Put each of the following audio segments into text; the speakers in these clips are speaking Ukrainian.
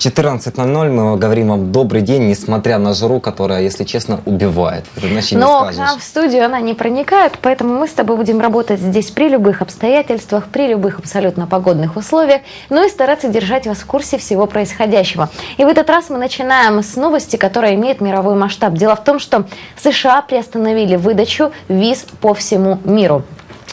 .00 мы говорим вам добрый день, несмотря на жару, которая, если честно, убивает. Иначе не Но к скажешь. нам в студию она не проникает, поэтому мы с тобой будем работать здесь при любых обстоятельствах, при любых абсолютно погодных условиях, ну и стараться держать вас в курсе всего происходящего. И в этот раз мы начинаем с новости, которая имеет мировой масштаб. Дело в том, что США приостановили выдачу виз по всему миру.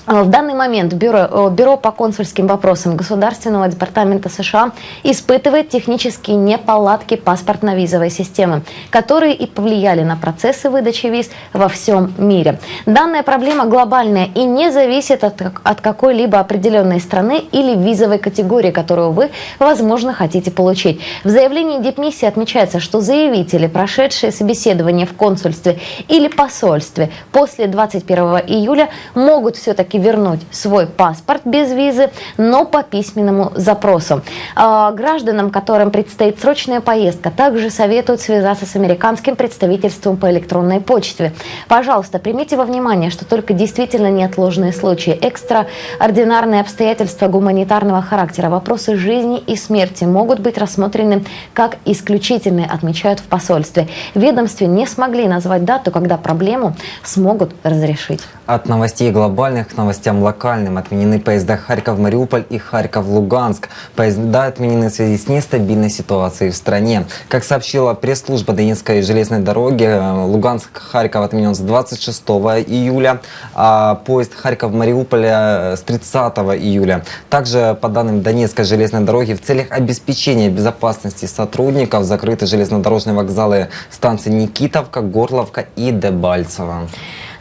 А, В данный момент Бюро, э, Бюро по консульским вопросам Государственного департамента США испытывает технические неполадки паспортно-визовой системы, которые и повлияли на процессы выдачи виз во всем мире. Данная проблема глобальная и не зависит от, от какой-либо определенной страны или визовой категории, которую вы, возможно, хотите получить. В заявлении дипмиссии отмечается, что заявители, прошедшие собеседование в консульстве или посольстве после 21 июля, могут все-таки вернуть свой паспорт без визы, но по письменному запросу. А, Гражданам, которым предстоит срочная поездка, также советуют связаться с американским представительством по электронной почте. Пожалуйста, примите во внимание, что только действительно неотложные случаи, экстраординарные обстоятельства гуманитарного характера, вопросы жизни и смерти могут быть рассмотрены как исключительные, отмечают в посольстве. Ведомстве не смогли назвать дату, когда проблему смогут разрешить. От новостей глобальных к новостям локальным. Отменены поезда Харьков-Мариуполь и Харьков-Луганск. Поезда отменены в связи с нестабильной ситуацией в стране. Как сообщила пресс-служба Донецкой железной дороги, э, Луганск-Харьков отменен с 26 июля, а поезд Харьков-Мариуполя с 30 июля. Также, по данным Донецкой железной дороги, в целях обеспечения безопасности сотрудников закрыты железнодорожные вокзалы станции Никитовка, Горловка и Дебальцево.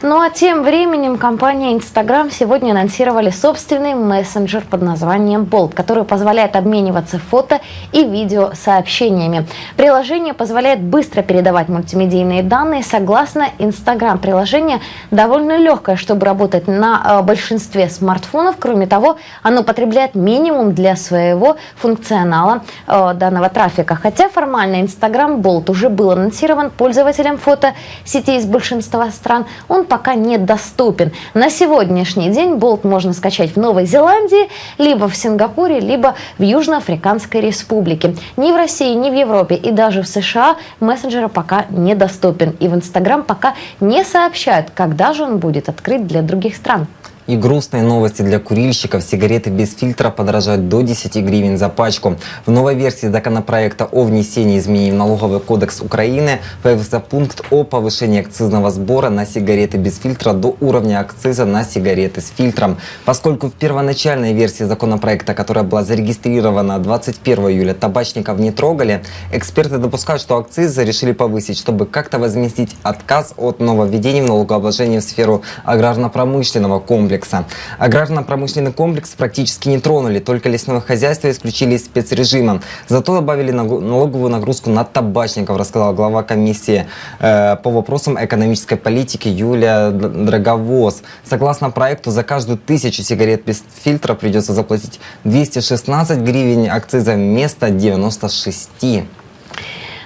Ну а тем временем компания Instagram сегодня анонсировали собственный мессенджер под названием Bolt, который позволяет обмениваться фото и видео сообщениями. Приложение позволяет быстро передавать мультимедийные данные. Согласно Instagram, приложение довольно легкое, чтобы работать на э, большинстве смартфонов. Кроме того, оно потребляет минимум для своего функционала э, данного трафика. Хотя формально Instagram Bolt уже был анонсирован пользователям фото сетей из большинства стран, он пока недоступен. На сегодняшний день Bolt можно скачать в Новой Зеландии, либо в Сингапуре, либо в Южноафриканской Республике. Ни в России, ни в Европе и даже в США мессенджер пока недоступен. И в Instagram пока не сообщают, когда же он будет открыт для других стран. И грустные новости для курильщиков. Сигареты без фильтра подорожают до 10 гривен за пачку. В новой версии законопроекта о внесении изменений в налоговый кодекс Украины появился пункт о повышении акцизного сбора на сигареты без фильтра до уровня акциза на сигареты с фильтром. Поскольку в первоначальной версии законопроекта, которая была зарегистрирована 21 июля, табачников не трогали, эксперты допускают, что акцизы решили повысить, чтобы как-то возместить отказ от нововведений в налогообложении в сферу аграрно-промышленного комплекса. Аграрно-промышленный комплекс практически не тронули, только лесное хозяйство исключили из спецрежима. Зато добавили налоговую нагрузку на табачников, рассказала глава комиссии э, по вопросам экономической политики Юлия Драговоз. Согласно проекту, за каждую тысячу сигарет без фильтра придется заплатить 216 гривен акциза вместо 96.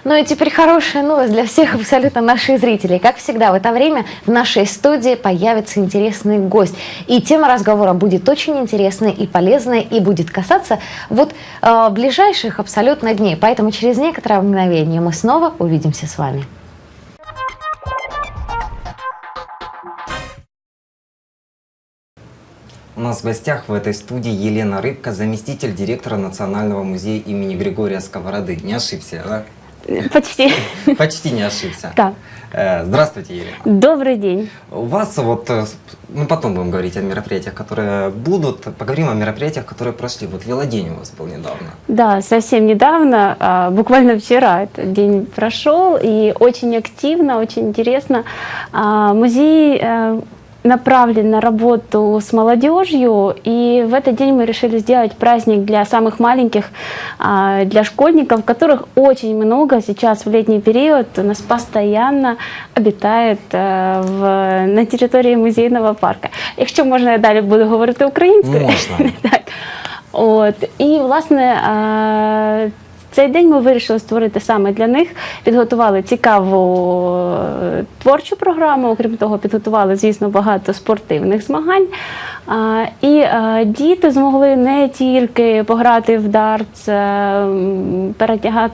Ну и теперь хорошая новость для всех абсолютно наших зрителей. Как всегда, в это время в нашей студии появится интересный гость. И тема разговора будет очень интересная и полезная, и будет касаться вот э, ближайших абсолютно дней. Поэтому через некоторое мгновение мы снова увидимся с вами. У нас в гостях в этой студии Елена Рыбка, заместитель директора Национального музея имени Григория Сковороды. Не ошибся, да? Почти. Почти не ошибся. Да. Э, Здравствуйте, Елена. Добрый день. У вас вот, э, мы потом будем говорить о мероприятиях, которые будут. Поговорим о мероприятиях, которые прошли. Вот велодень у вас был недавно. Да, совсем недавно, а, буквально вчера этот день прошел, и очень активно, очень интересно. А, Музей э, направлен на работу с молодежью, и в этот день мы решили сделать праздник для самых маленьких, а, для школьников, которых очень много сейчас в летний период у нас постоянно обитает е, в, на території музейного парка. Якщо можна, я далі буду говорити українською. Можна. Так. От. І, власне, е, цей день ми вирішили створити саме для них. Підготували цікаву е, творчу програму. Окрім того, підготували, звісно, багато спортивних змагань. І е, діти змогли не тільки пограти в дартс, е,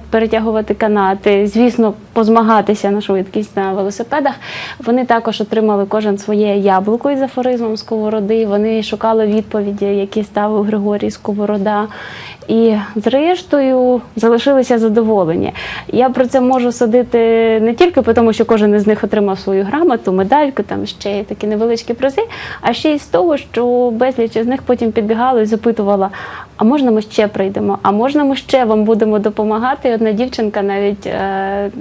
перетягувати канати, звісно, позмагатися на швидкість на велосипедах. Вони також отримали кожен своє яблуко із афоризмом Сковороди. Вони шукали відповіді, які ставив Григорій Сковорода. І зрештою залишилися задоволені. Я про це можу судити не тільки тому, що кожен із них отримав свою грамоту, медальку, там ще такі невеличкі призи, а ще й з того, що безліч із них потім підбігала і запитувала: а можна ми ще прийдемо? А можна ми ще вам будемо допомагати? Одна дівчинка навіть е,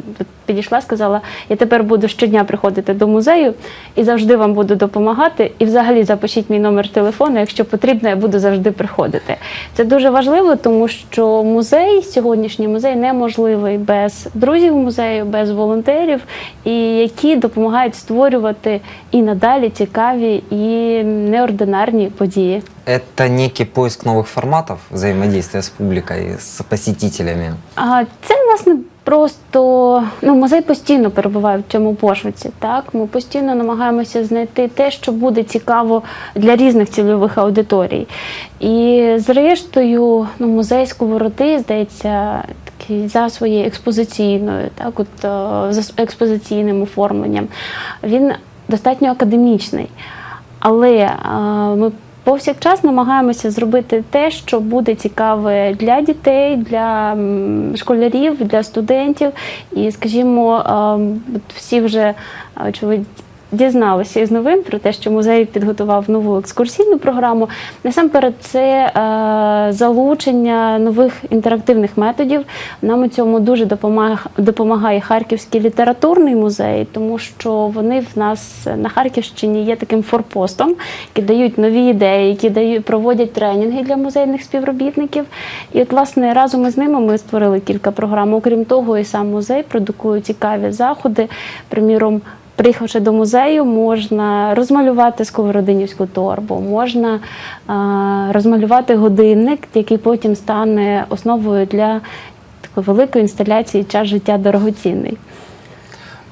підійшла, сказала: я тепер буду щодня приходити до музею і завжди вам буду допомагати. І взагалі запишіть мій номер телефону, якщо потрібно, я буду завжди приходити. Це дуже важливо, тому що музей, сьогоднішній музей неможливий без друзів музею, без волонтерів, і які допомагають створювати і надалі цікаві і неординарні події. Это некий поиск новых форматов взаимодействия с публикой, с посетителями. А це власне просто ну музей постійно перебуває в цьому пошуці. Так ми постійно намагаємося знайти те, що буде цікаво для різних цільових аудиторій. І зрештою, ну музей сковороди здається. такий За своєю експозиційною, так от е, за експозиційним оформленням, він достатньо академічний. Але е, ми повсякчас намагаємося зробити те, що буде цікаве для дітей, для школярів, для студентів. І, скажімо, е, всі вже очевидь. Дізналися із новин про те, що музей підготував нову екскурсійну програму. Насамперед, це е, залучення нових інтерактивних методів. Нам у цьому дуже допомагає, Харківський літературний музей, тому що вони в нас на Харківщині є таким форпостом, які дають нові ідеї, які дають проводять тренінги для музейних співробітників. І от, власне, разом із ними ми створили кілька програм. Окрім того, і сам музей продукує цікаві заходи. Приміром. Приїхавши до музею, можна розмалювати сковородинівську торбу, можна розмалювати годинник, який потім стане основою для такої великої інсталяції час життя дорогоцінний.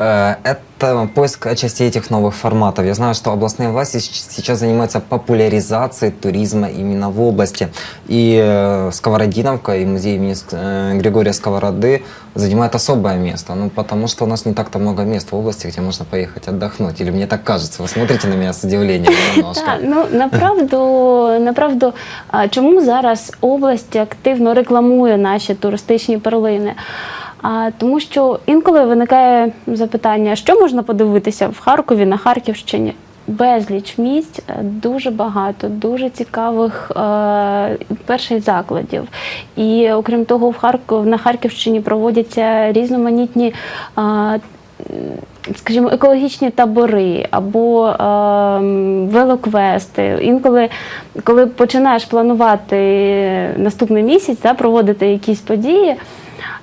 Э, Это поиск частей этих новых форматов. Я знаю, что областные власти с- сейчас занимаются популяризацией туризма именно в области. И э, Сковородиновка, и музей имени Ск- э, Григория Сковороды занимает особое место. Ну, потому что у нас не так-то много мест в области, где можно поехать отдохнуть. Или мне так кажется. Вы смотрите на меня с удивлением немножко. Так, ну направду, направду, а, чому зараз область активно рекламує наші туристичні перлини? Тому що інколи виникає запитання, що можна подивитися в Харкові на Харківщині. Безліч місць, е, дуже багато, дуже цікавих е, перших закладів. І окрім того, в Харков на Харківщині проводяться різноманітні е, скажімо, екологічні табори або е, велоквести. Інколи, коли починаєш планувати наступний місяць, да, проводити якісь події,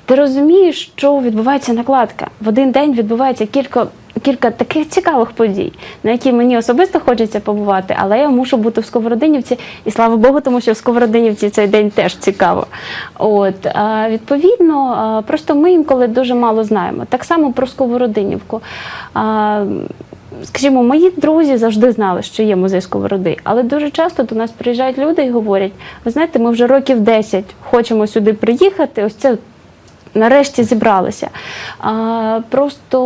ти розумієш, що відбувається накладка. В один день відбувається кілька. Кілька таких цікавих подій, на які мені особисто хочеться побувати, але я мушу бути в Сковородинівці, і слава Богу, тому що в Сковородинівці цей день теж цікаво. От а, відповідно, просто ми інколи дуже мало знаємо. Так само про Сковородинівку. А, Скажімо, мої друзі завжди знали, що є музей сковороди, але дуже часто до нас приїжджають люди і говорять: ви знаєте, ми вже років 10 хочемо сюди приїхати. Ось це нарешті зібралися. А, просто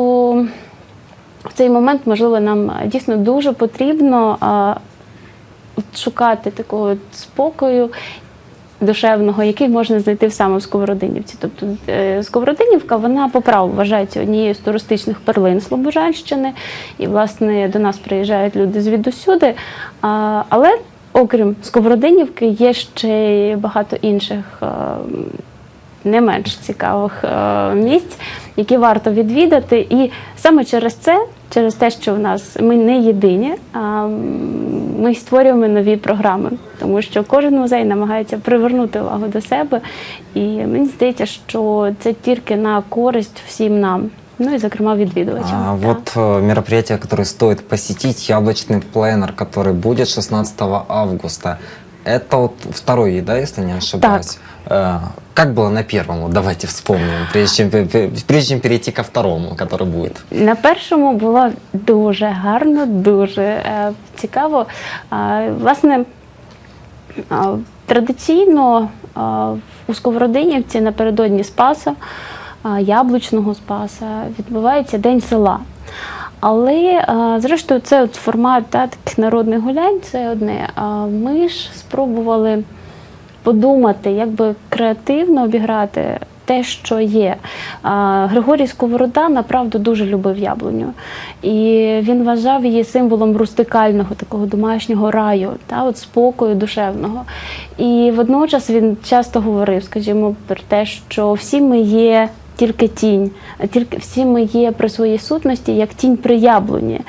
в цей момент, можливо, нам дійсно дуже потрібно а, шукати такого спокою. Душевного, який можна знайти саме в Сковородинівці. Тобто е, Сковородинівка, вона по праву вважається однією з туристичних перлин Слобожанщини, і, власне, до нас приїжджають люди звідусюди. Але окрім Сковородинівки, є ще багато інших е, не менш цікавих е, місць, які варто відвідати. І саме через це, через те, що в нас ми не єдині, а м, ми створюємо нові програми, тому що кожен музей намагається привернути увагу до себе. І мені здається, що це тільки на користь всім нам. Ну і зокрема відвідувачам. А, Так. вот э, мероприятие, которое стоит посетить, яблочный пленер, который будет 16 августа. Это вот второй, да, если не ошибаюсь. Э, Как было на первом? Вот давайте вспомним, прежде чем, пе- пе- прежде чем перейти ко второму, который будет. На першому було дуже гарно, дуже е, цікаво. Е, власне, е, традиційно е, у Сковородинівці напередодні Спаса, е, яблучного Спаса, відбувається День села. Але, е, зрештою, це от формат да, таких народних гулянь, це одне. А ми ж спробували подумати, як би креативно обіграти те, що є. Григорій Сковорода направду дуже любив яблуню. І він вважав її символом рустикального, такого домашнього раю, та, от спокою душевного. І водночас він часто говорив, скажімо, про те, що всі ми є. Тільки тінь, тільки всі ми є при своїй сутності, як тінь при яблуні.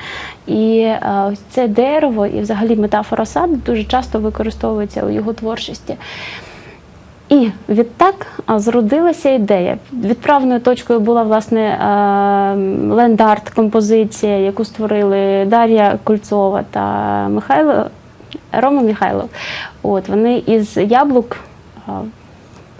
І е, це дерево, і взагалі метафора саду дуже часто використовується у його творчості. І відтак зродилася ідея. Відправною точкою була власне е, ленд-арт композиція, яку створили Дар'я Кольцова та Михайло Рома Михайлов. От вони із яблук.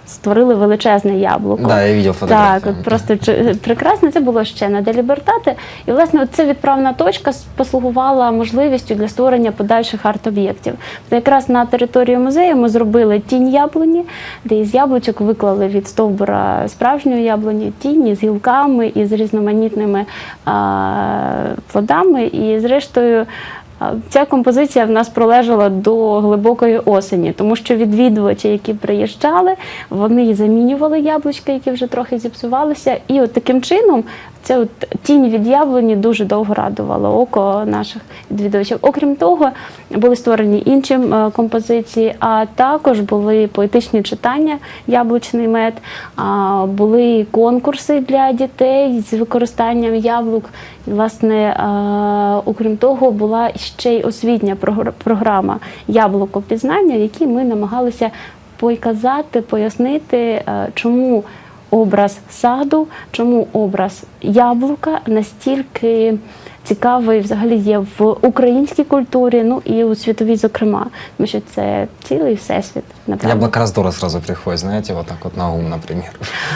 Створили величезне яблуко. Да, я видел фотографию. Так, от просто прекрасно. Це було ще на Делібертати. І власне от ця відправна точка послугувала можливістю для створення подальших арт-об'єктів. Якраз на території музею ми зробили тінь яблуні, де із яблучок виклали від стовбура справжньої яблуні тінь з гілками і з різноманітними а, плодами. І зрештою. Ця композиція в нас пролежала до глибокої осені, тому що відвідувачі, які приїжджали, вони замінювали яблучка, які вже трохи зіпсувалися. І от таким чином ця от тінь від яблуні дуже довго радувала око наших відвідувачів. Окрім того, були створені інші е, композиції, а також були поетичні читання Яблучний мед, були конкурси для дітей з використанням яблук. Власне, е, окрім того, була ще й освітня прогр- програма Яблуко пізнання, в якій ми намагалися показати, пояснити, е, чому образ саду, чому образ яблука настільки цікавий взагалі є в українській культурі, ну і у світовій, зокрема, тому що це цілий всесвіт. Направду. Яблоко раздора сразу приходит, знаете, вот так вот на ум, например.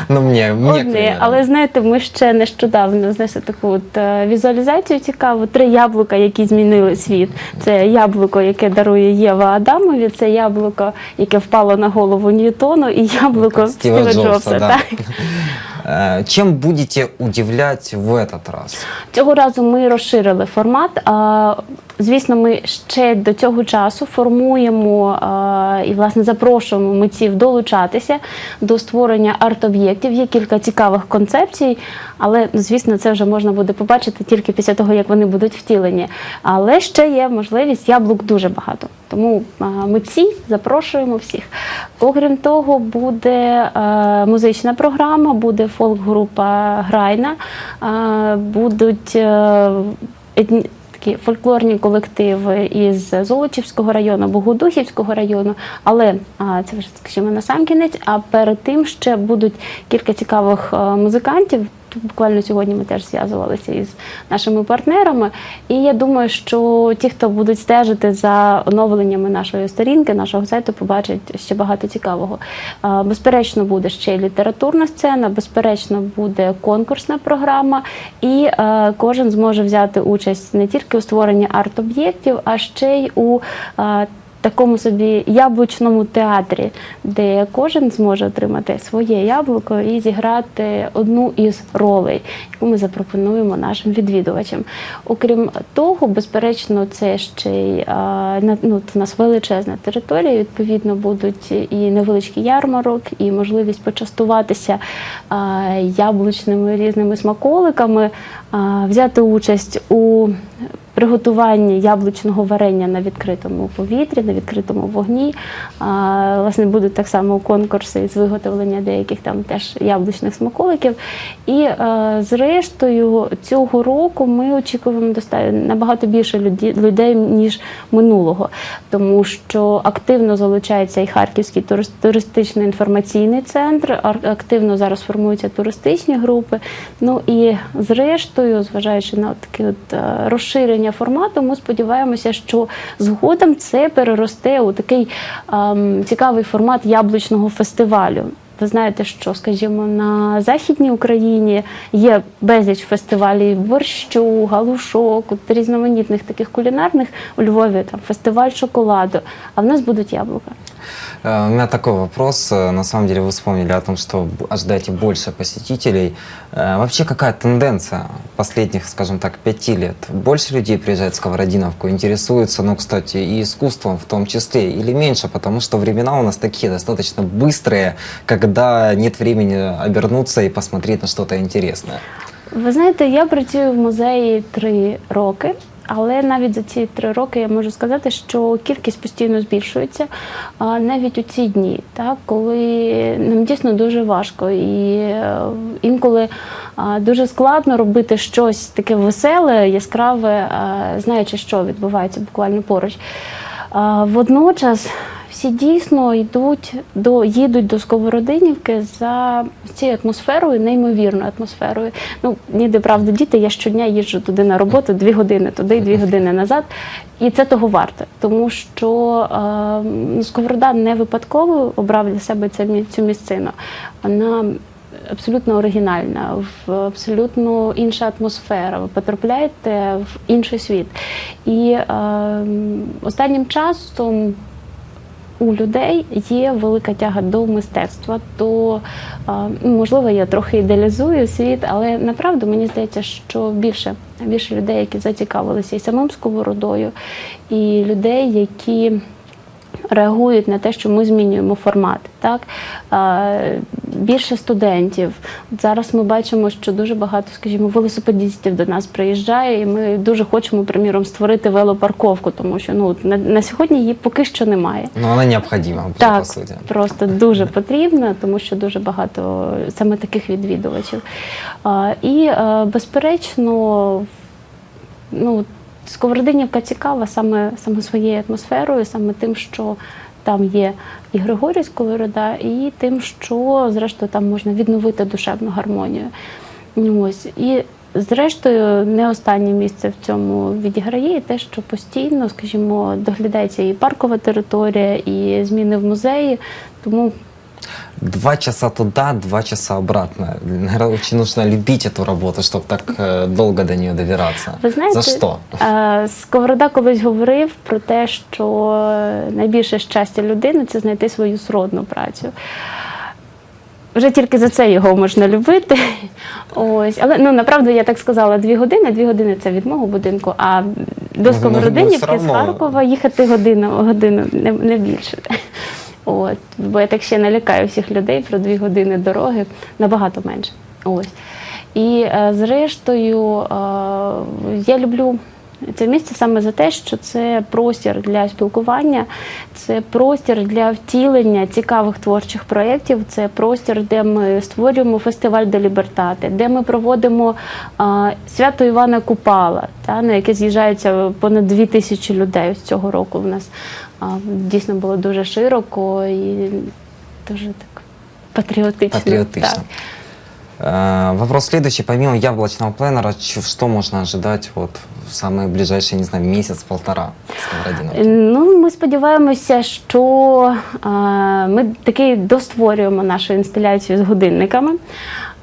Ну, мне, к Одне, але знаєте, ми ще нещодавно знайшли таку от е, візуалізацію цікаву. Три яблука, які змінили світ. Це яблуко, яке дарує Єва Адамові, це яблуко, яке впало на голову Ньютону, і яблуко Стіва Стіва Джобса, Джобса. да. Так. Э, Чем будете удивлять в этот раз? Цього разу ми розширили формат. Звісно, ми ще до цього часу формуємо а, і власне запрошуємо митців долучатися до створення арт-об'єктів. Є кілька цікавих концепцій, але звісно, це вже можна буде побачити тільки після того, як вони будуть втілені. Але ще є можливість яблук дуже багато. Тому а, митці запрошуємо всіх. Окрім того, буде е, музична програма, буде фолк-група Грайна, е, будуть е, такі фольклорні колективи із Золочівського району, Богодухівського району. Але це вже скажімо на сам кінець. А перед тим ще будуть кілька цікавих е, музикантів. Тут Буквально сьогодні ми теж зв'язувалися із нашими партнерами. І я думаю, що ті, хто будуть стежити за оновленнями нашої сторінки, нашого сайту, побачать ще багато цікавого. Е, Безперечно, буде ще й літературна сцена, безперечно, буде конкурсна програма, і е, кожен зможе взяти участь не тільки у створенні арт-об'єктів, а ще й у е, такому собі яблучному театрі, де кожен зможе отримати своє яблуко і зіграти одну із ролей, яку ми запропонуємо нашим відвідувачам. Окрім того, безперечно, це ще й е, ну, у нас величезна територія. Відповідно, будуть і невеличкий ярмарок, і можливість почастуватися е, яблучними різними смаколиками, е, взяти участь у приготуванні яблучного варення на відкритому повітрі, на відкритому вогні. Власне, будуть так само конкурси з виготовлення деяких там теж яблучних смаколиків. І е, зрештою, цього року ми очікуємо набагато більше людей, ніж минулого, тому що активно залучається і Харківський турис- туристичний інформаційний центр, активно зараз формуються туристичні групи. Ну і зрештою, зважаючи на таке от е, розширення розширення формату. Ми сподіваємося, що згодом це переросте у такий ем, цікавий формат яблучного фестивалю. Ви знаєте, що, скажімо, на Західній Україні є безліч фестивалів борщу, галушок, різноманітних таких кулінарних у Львові там фестиваль шоколаду. А в нас будуть яблука. Э, У меня такой вопрос. Э, На самом деле вы вспомнили о том, что ожидаете больше посетителей. Э, Вообще какая тенденция последних, скажем так, пяти лет? Больше людей приезжает в Сковородиновку, интересуются, ну, кстати, и искусством в том числе, или меньше, потому что времена у нас такие достаточно быстрые, когда нет времени обернуться и посмотреть на что-то интересное. Ви знаєте, я працюю в музеї три роки. Але навіть за ці три роки я можу сказати, що кількість постійно збільшується навіть у ці дні, так коли нам дійсно дуже важко, і е, інколи дуже складно робити щось таке веселе, яскраве, знаючи, що відбувається буквально поруч. Водночас всі дійсно йдуть до їдуть до Сковородинівки за цією атмосферою, неймовірною атмосферою. Ну ніде правда, діти. Я щодня їжджу туди на роботу, дві години туди і дві години назад. І це того варте, тому що е, Сковорода не випадково обрав для себе цю місцину. Вона абсолютно оригінальна, в абсолютно інша атмосфера. Ви потрапляєте в інший світ. І е, останнім часом у людей є велика тяга до мистецтва, то можливо, я трохи ідеалізую світ, але направду мені здається, що більше, більше людей, які зацікавилися і самим сковородою, і людей, які реагують на те, що ми змінюємо формат. Так? А, Більше студентів. Зараз ми бачимо, що дуже багато, скажімо, велосипедистів до нас приїжджає, і ми дуже хочемо, приміром, створити велопарковку, тому що ну, на, на сьогодні її поки що немає. Но она необходима, уже, Так, по сути. просто дуже потрібно, тому що дуже багато саме таких відвідувачів. А, І е, безперечно, ну, Сковородинівка цікава саме, саме своєю атмосферою, саме тим, що там є і Григорій Сковорода, і тим, що зрештою там можна відновити душевну гармонію. Ось. І зрештою, не останнє місце в цьому відіграє те, що постійно, скажімо, доглядається і паркова територія, і зміни в музеї. Тому Два часа туда, два часа обратно. Наверное, очень нужно любить эту работу, чтобы так э, долго до нее добираться. Ви знаєте, За что? е, Сковорода колись говорив про те, що найбільше щастя людини це знайти свою сродну працю. Вже тільки за це його можна любити. Ось, але ну направду я так сказала, дві години. Дві години це від мого будинку, а до Ну, ну, все Сковородинівки з равно. Харкова їхати годину, годину не, не більше. От, бо я так ще налякаю всіх людей про дві години дороги набагато менше. Ось. І е, зрештою, е, я люблю це місце саме за те, що це простір для спілкування, це простір для втілення цікавих творчих проєктів, це простір, де ми створюємо фестиваль де Лібертати, де ми проводимо а, свято Івана Купала, та, на яке з'їжджається понад дві тисячі людей з цього року. У нас дійсно було дуже широко і дуже так патріотично. Патриотично. Так. Э, Вопрос следующий. Помимо яблочного пленера, что можно ожидать вот в самый ближайший, не знаю, месяц-полтора Сковородиновки? Ну, ми сподіваємося, що а, ми таки достворюємо нашу інсталяцію з годинниками.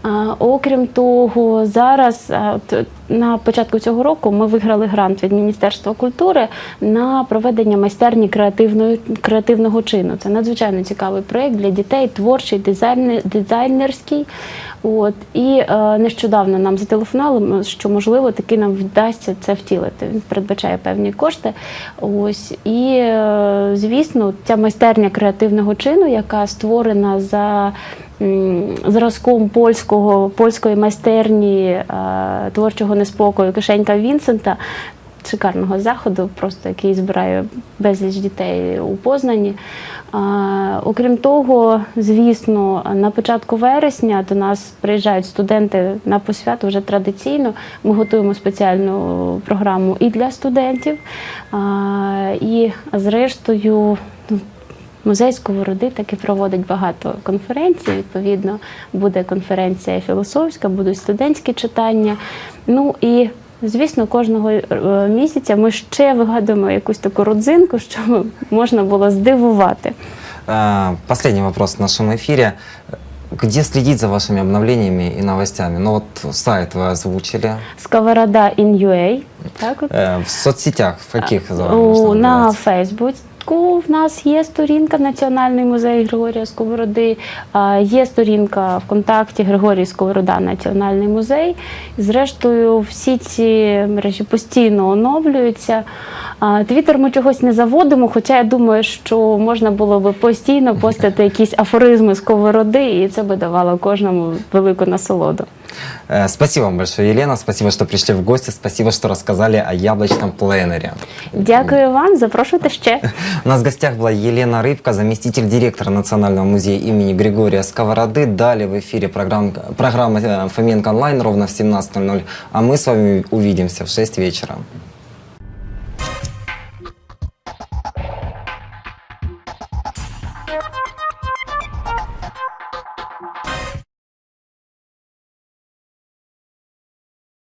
А, окрім того, зараз а, на початку цього року ми виграли грант від Міністерства культури на проведення майстерні креативної креативного чину. Це надзвичайно цікавий проєкт для дітей, творчий, дизайнер, дизайнерський. От і е, нещодавно нам зателефонували, що можливо таки нам вдасться це втілити. Він передбачає певні кошти. Ось і е, звісно, ця майстерня креативного чину, яка створена за зразком польського польської майстерні е, творчого неспокою кишенька Вінсента. Шикарного заходу, просто який збирає безліч дітей у Познані. А, окрім того, звісно, на початку вересня до нас приїжджають студенти на посвяту вже традиційно. Ми готуємо спеціальну програму і для студентів. А, і зрештою, Музей Сковороди таки проводить багато конференцій. Відповідно, буде конференція філософська, будуть студентські читання. Ну і Звісно, кожного е, місяця ми ще вигадуємо якусь таку родзинку, щоб можна було здивувати. Э, Последний вопрос в нашем эфире. Где следить за вашими обновлениями и новостями? Ну вот сайт вы озвучили. Сковорода in UA. Так от. Э, В соцсетях, в каких за вами У, можно на наблюдать? Фейсбуці в нас є сторінка Національний музей Григорія Сковороди, є сторінка ВКонтакті Григорій Сковорода Національний музей. Зрештою, всі ці мережі постійно оновлюються. Твіттер ми чогось не заводимо, хоча я думаю, що можна було би постійно постати якісь афоризми сковороди, і це би давало кожному велику насолоду. Э, Спасибо вам большое, Елена. Спасибо, что пришли в гости. Спасибо, что рассказали о яблочном пленере. Дякую вам, запрошуйте ще. У нас в гостях была Елена Рыбка, заместитель директора Национального музея имени Григория Сковороды. Далее в эфире программ, программа э, Фоменко онлайн ровно в 17.00. А мы с вами увидимся в 6 вечера.